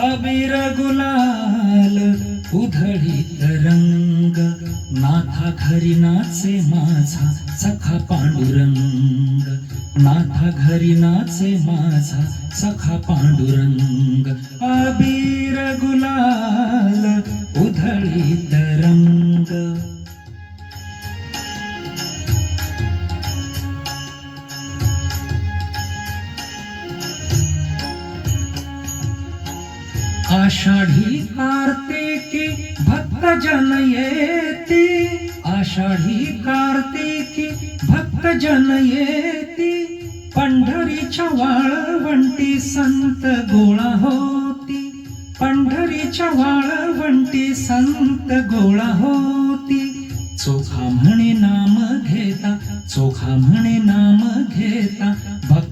अबीर गुलाल उधळीत रंग. नाथा घरी नाचे माझा सखा पांडुरंग. नाथा घरी नाचे माझा सखा पांडुरंग. अबीर गुलाल उधळीत रंग. आषाढी कार्तिकी भक्त जन येती आषाढी कार्तिकी भक्त जन येती पंढरीच्या वाळवंटी संत गोळा होती। पंढरीच्या वाळवंटी संत गोळा होती। चोखा म्हणे नाम घेता चोखा म्हणे नाम घेता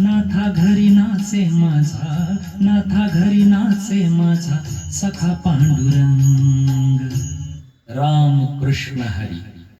नाथा घरी नाचे माझा नाथा घरी नाचे माझा सखा पांडुरंग. राम कृष्ण हरी.